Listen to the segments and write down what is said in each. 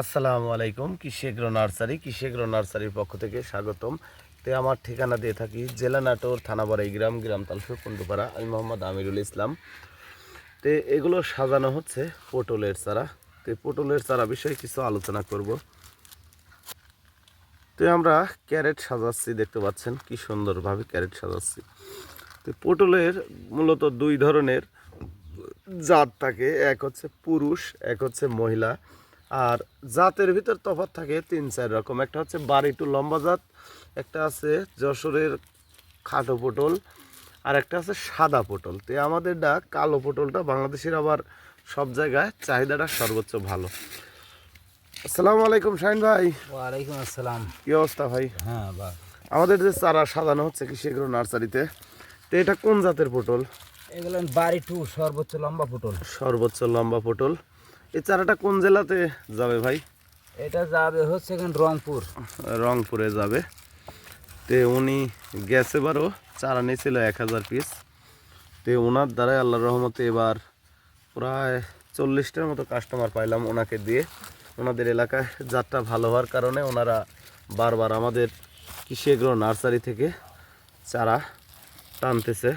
আসসালামু আলাইকুম কৃষিগ্র নার্সারি কৃষিগ্র নার্সারির পক্ষ থেকে স্বাগতম। তে আমার ঠিকানা দিয়ে থাকি জেলা নাটোর থানাবাড়াই গ্রাম গ্রাম তালসুর কুন্ডুপাড়া আমি মোহাম্মদ আমিরুল ইসলাম। তে এগুলো সাজানো হচ্ছে পটলের চারা। তে পটলের চারা বিষয়ে কিছু আলোচনা করব। তো আমরা ক্যারেট সাজাচ্ছি, দেখতে পাচ্ছেন কি সুন্দরভাবে ক্যারেট সাজাচ্ছি। তো পটলের মূলত দুই ধরনের জাত থাকে এক হচ্ছে পুরুষ, এক হচ্ছে মহিলা। আর জাতের ভিতর তফাৎ থাকে তিন চার রকম। একটা হচ্ছে বাড়িটু লম্বা জাত একটা আছে যশোরের খাটো পটল আর একটা আছে সাদা পটল। তো আমাদের ডা কালো পটলটা বাংলাদেশের আবার সব জায়গায় চাহিদাটা সর্বোচ্চ ভালো। আসসালামু আলাইকুম শাহিন ভাই। ওয়ালাইকুম আসসালাম। কি অবস্থা ভাই? হ্যাঁ আমাদের যে চারা সাজানো হচ্ছে কৃষি এগ্রো নার্সারিতে তো এটা কোন জাতের পটল? এগুলো বাড়ি টু সর্বোচ্চ লম্বা পটল। সর্বোচ্চ লম্বা পটল। এই চারাটা কোন জেলাতে যাবে ভাই? এটা যাবে হচ্ছে এখন রংপুর। রংপুরে যাবে। তে উনি গেছে বারো চারা নিয়েছিল এক হাজার পিস তে ওনার দ্বারাই আল্লাহর রহমতে এবার প্রায় চল্লিশটার মতো কাস্টমার পাইলাম ওনাকে দিয়ে। ওনাদের এলাকায় যাত্রা ভালো হওয়ার কারণে ওনারা বারবার আমাদের কৃষি এগ্রো নার্সারি থেকে চারা টানতেছে।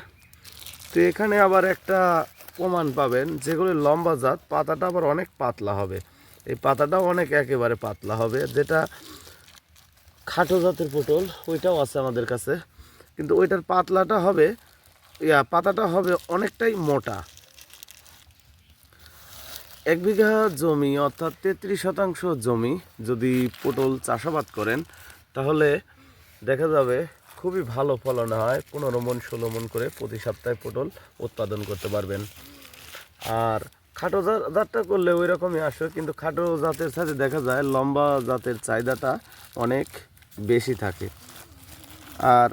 তো এখানে আবার একটা প্রমাণ পাবেন যেগুলো লম্বা জাত, পাতাটা আবার অনেক পাতলা হবে। এই পাতাটাও অনেক একেবারে পাতলা হবে, যেটা খাটো জাতের পটল, ওইটাও আছে আমাদের কাছে। কিন্তু ওইটার পাতলাটা হবে, ইয়া, পাতাটা হবে অনেকটাই মোটা। এক বিঘা জমি, অর্থাৎ তেত্রিশ শতাংশ জমি যদি পটল চাষাবাদ করেন, তাহলে দেখা যাবে খুবই ভালো ফলন হয়। পনেরো মন, ষোলো মন করে প্রতি সপ্তাহে পটল উৎপাদন করতে পারবেন। আর খাটো জাতটা করলে ওই রকমই আসে, কিন্তু খাটো জাতের সাথে দেখা যায় লম্বা জাতের চাহিদাটা অনেক বেশি থাকে। আর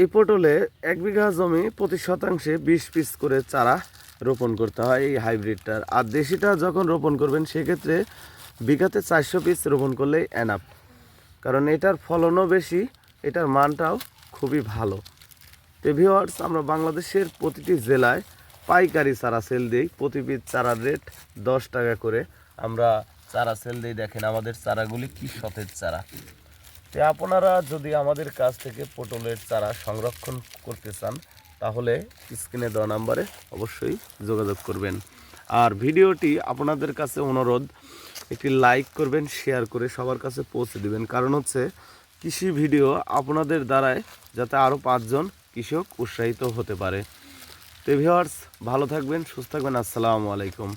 এই পটলে এক বিঘা জমি প্রতি শতাংশে বিশ পিস করে চারা রোপণ করতে হয় এই হাইব্রিডটার। আর দেশিটা যখন রোপণ করবেন, সেক্ষেত্রে বিঘাতে চারশো পিস রোপণ করলেই এনাফ কারণ এটার ফলনও বেশি, এটার মানটাও খুবই ভালো। তো ভিওয়ার্স আমরা বাংলাদেশের প্রতিটি জেলায় পাইকারি চারা সেল দিই। প্রতি পিস চারার রেট দশ টাকা করে। আমরা চারা সেল দিই, দেখেন আমাদের চারাগুলি কি সতেজ চারা। তো আপনারা যদি আমাদের কাছ থেকে পটলের চারা সংরক্ষণ করতে চান, তাহলে স্ক্রিনে দেওয়া নাম্বারে অবশ্যই যোগাযোগ করবেন। আর ভিডিওটি আপনাদের কাছে অনুরোধ একটি লাইক করবেন শেয়ার করে সবার কাছে পৌঁছে দেবেন। কারণ হচ্ছে, কৃষি ভিডিও আপনাদের দ্বারায় যাতে আরও পাঁচজন কৃষক উৎসাহিত হতে পারে। তো ভিওয়ার্স ভালো থাকবেন, সুস্থ থাকবেন। আসসালামু আলাইকুম।